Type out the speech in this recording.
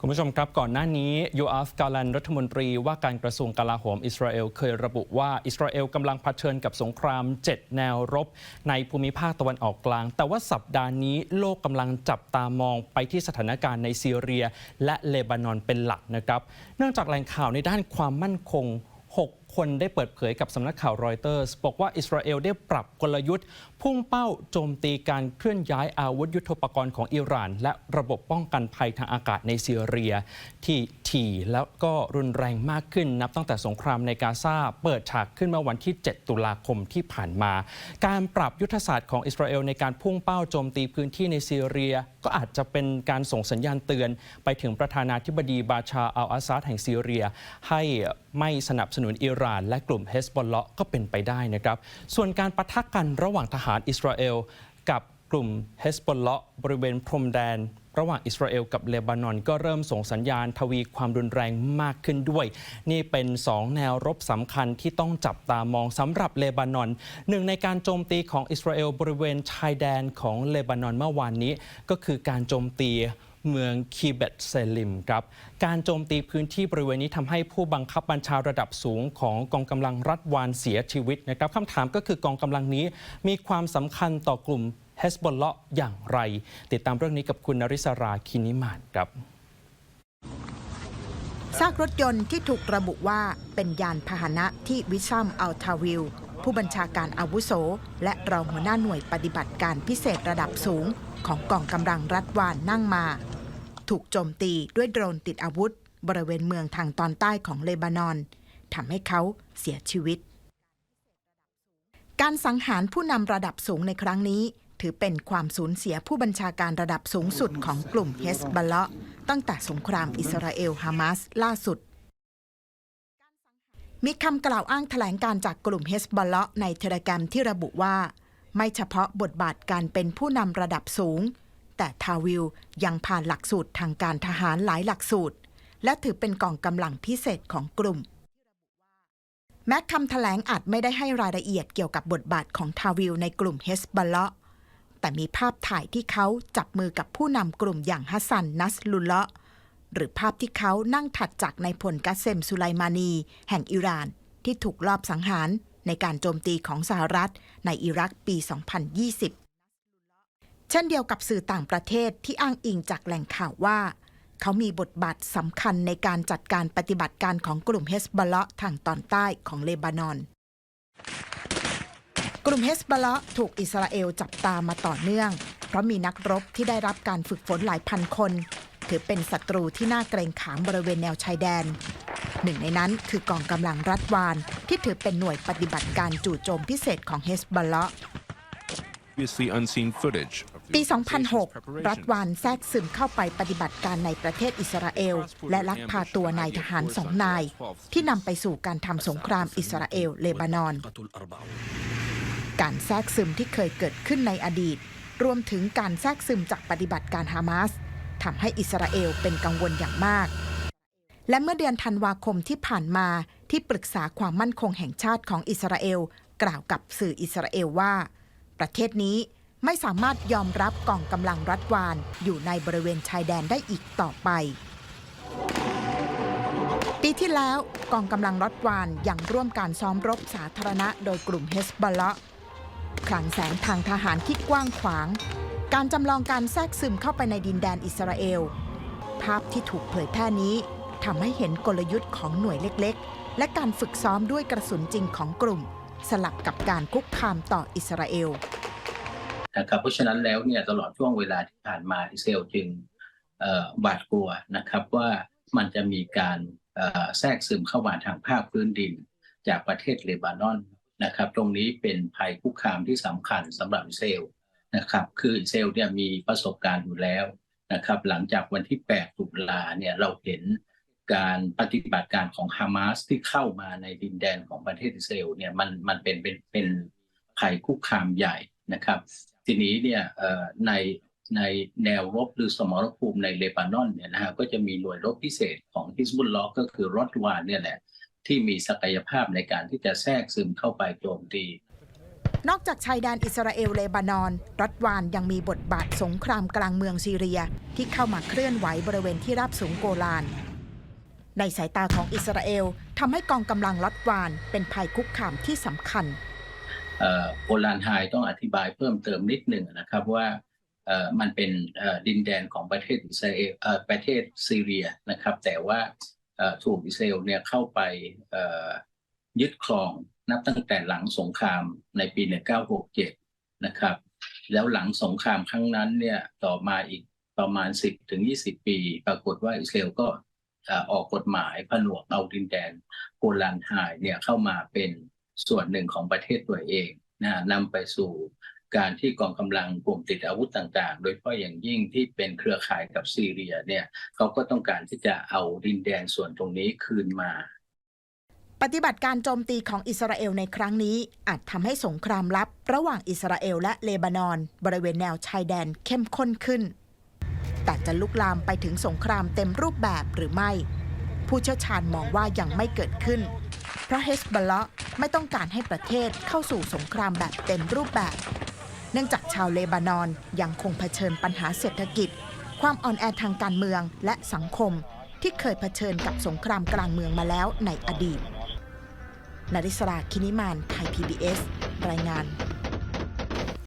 คุณผู้ชมครับก่อนหน้านี้ยูอัฟกาลันรัฐมนตรีว่าการกระทรวงกลาโหมอิสราเอลเคยระบุว่าอิสราเอลกำลังเผชิญกับสงคราม 7 แนวรบ ในภูมิภาคตะวันออกกลาง แต่ว่าสัปดาห์นี้โลกกำลังจับตามองไปที่สถานการณ์ในซีเรีย และเลบานอนเป็นหลักนะครับ เนื่องจากแหล่งข่าวในด้านความมั่นคง 6 คนได้เปิดเผยกับสำนักข่าวรอยเตอร์สบอกว่าอิสราเอลได้ปรับกลยุทธ์ พุ่งเป้าโจมตีการเคลื่อนย้ายอาวุธยุทโธปกรณ์ของอิหร่าน และระบบป้องกันภัยทางอากาศในซีเรีย ที่ถี่แล้วก็รุนแรงมากขึ้นนับตั้งแต่สงครามในกาซาเปิดฉากขึ้นเมื่อวันที่ 7 ตุลาคมที่ผ่านมา การปรับยุทธศาสตร์ของอิสราเอลในการพุ่งเป้าโจมตีพื้นที่ในซีเรีย ก็อาจจะเป็นการส่งสัญญาณเตือน ไปถึงประธานาธิบดีบาชาอัลอาซาดแห่งซีเรีย ให้ไม่สนับสนุนอิหร่านและกลุ่มเฮสบอลเลาะก็เป็นไปได้นะครับ ส่วนการปะทะกันระหว่างทหารอิสราเอลกับกลุ่มเฮสบอลเลาะบริเวณพรมแดน ระหว่างอิสราเอลกับเลบานอน ก็เริ่มส่งสัญญาณทวีความรุนแรงมากขึ้นด้วย นี่เป็น 2 แนวรบสำคัญที่ต้องจับตามองสำหรับเลบานอนหนึ่งในการโจมตีของอิสราเอลบริเวณชายแดนของเลบานอนเมื่อวานนี้ ก็คือการโจมตี เมืองคีเบตเซลิมครับ การโจมตีพื้นที่บริเวณนี้ทำให้ผู้บังคับบัญชาระดับสูงของกองกำลังรัฐวานเสียชีวิตนะครับคำถามก็คือกองกำลังนี้มีความสำคัญต่อกลุ่มเฮสบอลเลาะอย่างไร ติดตามเรื่องนี้กับคุณนริศราคินิมานครับซากรถยนต์ที่ถูกระบุว่าเป็นยานพาหนะที่วิชัมอัลทาวิลผู้บัญชาการอาวุโส และรองหัวหน้าหน่วยปฏิบัติการพิเศษระดับสูงของกองกำลังรัฐวานนั่งมา ถูกโจมตีด้วยโดรนติดอาวุธ บริเวณเมืองทางตอนใต้ของเลบานอนทำให้เขาเสียชีวิต การสังหารผู้นำระดับสูงในครั้งนี้ ถือเป็นความสูญเสียผู้บัญชาการระดับสูงสุดของกลุ่มเฮสบอลเลาะตั้งแต่สงครามอิสราเอลฮามาสล่าสุดมีคำกล่าวอ้างแถลงการจากกลุ่มเฮสบอลเลาะในเทเลแกรมที่ระบุว่า ไม่เฉพาะบทบาทการเป็นผู้นำระดับสูง แต่ทาวิลยังผ่านหลักสูตรทางการทหารหลายหลักสูตร และถือเป็นกองกำลังพิเศษของกลุ่ม แม้คำแถลงอาจไม่ได้ให้รายละเอียดเกี่ยวกับบทบาทของทาวิลในกลุ่มเฮสบลเลาะแต่มีภาพถ่ายที่เขาจับมือกับผู้นำกลุ่มอย่างฮัสซันนัสลุลเลาะหรือภาพที่เขานั่งถัดจากนายพลกัสเซมสุไลมานี แห่งอิหร่าน ที่ถูกลอบสังหารในการโจมตีของสหรัฐในอิรักปี 2020 เช่นเดียวกับสื่อต่างประเทศที่อ้างอิงจากแหล่งข่าวว่า เขามีบทบาทสำคัญในการจัดการปฏิบัติการของกลุ่มเฮสบอลเลาะทางตอนใต้ของเลบานอน กลุ่มเฮสบอลเลาะถูกอิสราเอลจับตามาต่อเนื่อง เพราะมีนักรบที่ได้รับการฝึกฝนหลายพันคน ถือเป็นศัตรูที่น่าเกรงขามบริเวณแนวชายแดน หนึ่งในนั้นคือกองกำลังรัฐวาน ที่ถือเป็นหน่วยปฏิบัติการจู่โจมพิเศษของเฮสบอลเลาะ previously unseen footage ปี 2006 รัฐวานแทรกซึมเข้าไปปฏิบัติการในประเทศอิสราเอล และลักพาตัวนายทหารสองนาย ที่นำไปสู่การทำสงครามอิสราเอล เลบานอน การแทรกซึมที่เคยเกิดขึ้นในอดีต รวมถึงการแทรกซึมจากปฏิบัติการฮามาสทำให้อิสราเอลเป็นกังวลอย่างมาก และเมื่อเดือนธันวาคมที่ผ่านมาที่ปรึกษาความมั่นคงแห่งชาติของอิสราเอล กล่าวกับสื่ออิสราเอลว่า ประเทศนี้ ไม่สามารถยอมรับกองกำลังรัฐวาน อยู่ในบริเวณชายแดนได้อีกต่อไป ปีที่แล้วกองกำลังรัฐวานยังร่วมการซ้อมรบสาธารณะโดยกลุ่มเฮสบอลเลาะคลังแสงทางทหารที่กว้างขวาง การจำลองการแทรกซึมเข้าไปในดินแดนอิสราเอล ภาพที่ถูกเผยแพร่นี้ทำให้เห็นกลยุทธ์ของหน่วยเล็กๆ และการฝึกซ้อมด้วยกระสุนจริงของกลุ่ม สลับกับการคุกคามต่ออิสราเอล นะครับเพราะฉะนั้นแล้วเนี่ยตลอดช่วงเวลาที่ผ่านมาอิสราเอลจึงบาดกลัวนะครับว่ามันจะมีการแทรกซึมเข้ามาทางภาคพื้นดิน จากประเทศเลบานอนนะครับ ตรงนี้เป็นภัยคุกคามที่สำคัญสำหรับอิสราเอลนะครับ คืออิสราเอลเนี่ยมีประสบการณ์อยู่แล้วนะครับ หลังจากวันที่ 8 ตุลาเนี่ยเราเห็นการปฏิบัติการของฮามาสที่เข้ามาในดินแดนของประเทศอิสราเอลเนี่ยมันมันเป็นเป็นเป็นภัยคุกคามใหญ่นะครับ ทีนี้เนี่ยในในแนวรบหรือสมรภูมิในเลบานอนเนี่ยนะฮะก็จะมีหน่วยรบพิเศษของฮิสบุลลอห์ก็คือรอดวานเนี่ยแหละที่มีศักยภาพในการที่จะแทรกซึมเข้าไปโจมตี นอกจากชายแดนอิสราเอลเลบานอน รัฐวานยังมีบทบาทสงครามกลางเมืองซีเรีย ที่เข้ามาเคลื่อนไหวบริเวณที่ราบสูงโกลาน ในสายตาของอิสราเอลทำให้กองกำลังรัฐวานเป็นภัยคุกคามที่สำคัญ โกลานไฮต้องอธิบายเพิ่มเติมนิดหนึ่งนะครับว่ามันเป็นดินแดนของประเทศอิสราเอลประเทศซีเรียนะครับ แต่ว่าถูกอิสราเอลเนี่ยเข้าไปยึดครองนับตั้งแต่หลังสงครามในปี 1967 นะครับ แล้วหลังสงครามครั้งนั้นเนี่ยต่อมาอีกประมาณ 10 ถึง 20 ปี ปรากฏว่าอิสราเอลก็ออกกฎหมายผนวกเอาดินแดนโกลานไฮเนี่ยเข้ามาเป็น ส่วนหนึ่งของประเทศตัวเองนะนำไปสู่การที่กองกำลังกลุ่มติดอาวุธต่าง ๆ โดยเฉพาะอย่างยิ่งที่เป็นเครือข่ายกับซีเรียเนี่ยเขาก็ต้องการที่จะเอาดินแดนส่วนตรงนี้คืนมา ปฏิบัติการโจมตีของอิสราเอลในครั้งนี้ อาจทำให้สงครามลับ ระหว่างอิสราเอลและเลบานอน บริเวณแนวชายแดนเข้มข้นขึ้น แต่จะลุกลามไปถึงสงครามเต็มรูปแบบหรือไม่ ผู้เชี่ยวชาญมองว่ายังไม่เกิดขึ้น เพราะเฮสบอลเลาะห์ไม่ต้องการให้ประเทศเข้าสู่สงครามแบบเต็มรูปแบบ เนื่องจากชาวเลบานอนยังคงเผชิญปัญหาเศรษฐกิจ ความอ่อนแอทางการเมืองและสังคม ที่เคยเผชิญกับสงครามกลางเมืองมาแล้วในอดีตนาริสราคินิมานไทย PBS รายงาน